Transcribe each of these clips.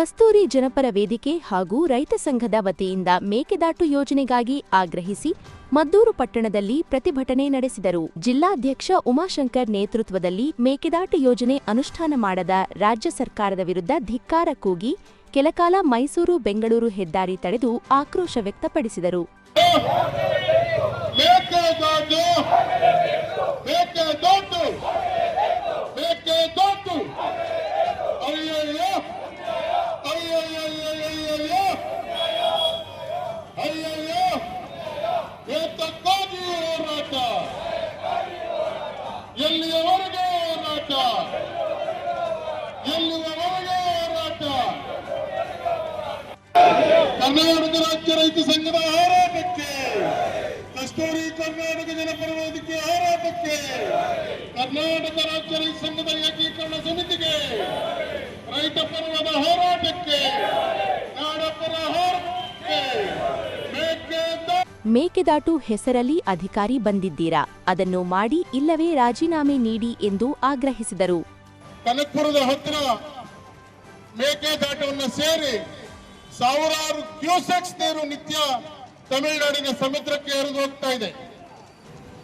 ಕಸ್ತೂರಿ ಜನಪರ ವೇದಿಕೆ ಹಾಗೂ ರೈತ ಸಂಘದ ವತಿಯಿಂದ ಮೇಕೆದಾಟು ಯೋಜನೆಗಾಗಿ ಆಗ್ರಹಿಸಿ ಮದ್ದೂರು ಪಟ್ಟಣದಲ್ಲಿ ಪ್ರತಿಭಟನೆ ನಡೆಸಿದರು. ಜಿಲ್ಲಾಧ್ಯಕ್ಷ ಉಮಾಶಂಕರ್ ನೇತೃತ್ವದಲ್ಲಿ ಮೇಕೆದಾಟು ಯೋಜನೆ ಅನುಷ್ಠಾನ ಮಾಡದ ರಾಜ್ಯ ಸರ್ಕಾರದ ವಿರುದ್ಧ ಧಿಕ್ಕಾರ ಕೂಗಿ ಕೆಲಕಾಲ ಮೈಸೂರು, ಬೆಂಗಳೂರು ಹೆದ್ದಾರಿ ತಡೆದು ಆಕ್ರೋಶ ವ್ಯಕ್ತಪಡಿಸಿದರು. ಕರ್ನಾಟಕ ರಾಜ್ಯ ರೈತ ಸಂಘದ ಹೋರಾಟಕ್ಕೆ ಕಸ್ತೂರಿ ಕರ್ನಾಟಕ ಜನಪರ ವೇದಿಕೆ ಹೋರಾಟಕ್ಕೆ ಕರ್ನಾಟಕ ರಾಜ್ಯ ರೈತ ಸಂಘದ ಏಕೀಕರಣ ಸಮಿತಿಗೆ ರೈತ ಪರ್ವದ ಹೋರಾಟಕ್ಕೆ ನಾಡಪರ ಹೋರಾಟಕ್ಕೆ ಮೇಕೆದಾಟು ಮೇಕೆದಾಟು ಹೆಸರಲ್ಲಿ ಅಧಿಕಾರಿ ಬಂದಿದ್ದೀರಾ? ಅದನ್ನು ಮಾಡಿ ಇಲ್ಲವೇ ರಾಜೀನಾಮೆ ನೀಡಿ ಎಂದು ಆಗ್ರಹಿಸಿದರು. ಕನಕಪುರದ ಹತ್ತಿರ ಮೇಕೆದಾಟವನ್ನು ಸೇರಿ ಸಾವಿರಾರು ಕ್ಯೂಸೆಕ್ಸ್ ನೀರು ನಿತ್ಯ ತಮಿಳುನಾಡಿನ ಸಮುದ್ರಕ್ಕೆ ಹರಿದು ಹೋಗ್ತಾ ಇದೆ.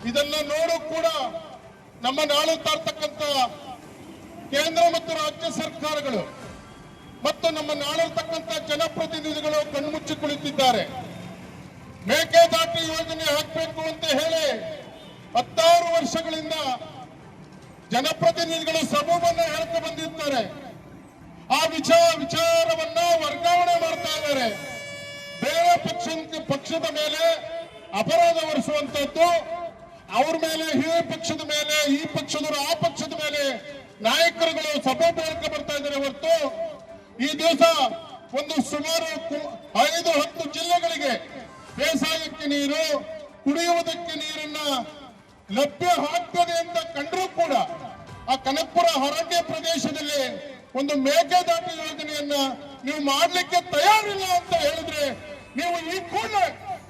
ಇದನ್ನ ನೋಡು ಕೂಡ ನಮ್ಮ ನಾಳೆ ಕೇಂದ್ರ ಮತ್ತು ರಾಜ್ಯ ಸರ್ಕಾರಗಳು ಮತ್ತು ನಮ್ಮ ನಾಳಿರ್ತಕ್ಕಂಥ ಜನಪ್ರತಿನಿಧಿಗಳು ಕಣ್ಮುಚ್ಚಿ ಕುಳಿತಿದ್ದಾರೆ. ಮೇಕೆದಾಟು ಯೋಜನೆ ಹಾಕಬೇಕು ಅಂತ ಹೇಳಿ ಹತ್ತಾರು ವರ್ಷಗಳಿಂದ ಜನಪ್ರತಿನಿಧಿಗಳು ಸಮೂಹವನ್ನು ಹೇಳ್ತಾ ಬಂದಿರ್ತಾರೆ. ವಿಚಾರ ವಿಚಾರವನ್ನ ವರ್ಗಾವಣೆ ಮಾಡ್ತಾ ಇದ್ದಾರೆ. ಬೇರೆ ಪಕ್ಷ ಪಕ್ಷದ ಮೇಲೆ ಅಪರಾಧ ಹೊರಿಸುವಂತದ್ದು ಅವ್ರ ಮೇಲೆ, ಈ ಪಕ್ಷದ ಮೇಲೆ, ಈ ಪಕ್ಷದವರು ಆ ಪಕ್ಷದ ಮೇಲೆ ನಾಯಕರುಗಳು ಸಭೆ ಹೇಳ್ತಾ ಬರ್ತಾ ಇದ್ದಾರೆ ಹೊರತು ಈ ದಿವಸ ಒಂದು ಸುಮಾರು ಐದು, ಹತ್ತು ಜಿಲ್ಲೆಗಳಿಗೆ ಬೇಸಾಯಕ್ಕೆ ನೀರು, ಕುಡಿಯುವುದಕ್ಕೆ ನೀರನ್ನ ಲಭ್ಯ ಆಗ್ತದೆ ಅಂತ ಕಂಡರೂ ಕೂಡ ಆ ಕನಕಪುರ ಹೊರಗೆ ಪ್ರದೇಶದಲ್ಲಿ ಒಂದು ಮೇಕೆದಾಟು ಯೋಜನೆಯನ್ನ ನೀವು ಮಾಡಲಿಕ್ಕೆ ತಯಾರಿಲ್ಲ ಅಂತ ಹೇಳಿದ್ರೆ ನೀವು ಈ ಕೂಡಲೇ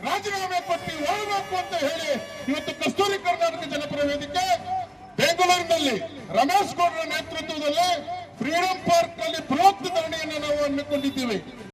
ರಾಜೀನಾಮೆ ಕೊಟ್ಟು ಹೋಗಬೇಕು ಅಂತ ಹೇಳಿ ಇವತ್ತು ಕಸ್ತೂರಿ ಕರ್ನಾಟಕ ಜನಪರ ವೇದಿಕೆ ಬೆಂಗಳೂರಿನಲ್ಲಿ ರಮೇಶ್ ಗೌಡರ ನೇತೃತ್ವದಲ್ಲಿ ಫ್ರೀಡಂ ಪಾರ್ಕ್ನಲ್ಲಿ ಬೃಹತ್ ಧರಣಿಯನ್ನು ನಾವು ಹಮ್ಮಿಕೊಂಡಿದ್ದೀವಿ.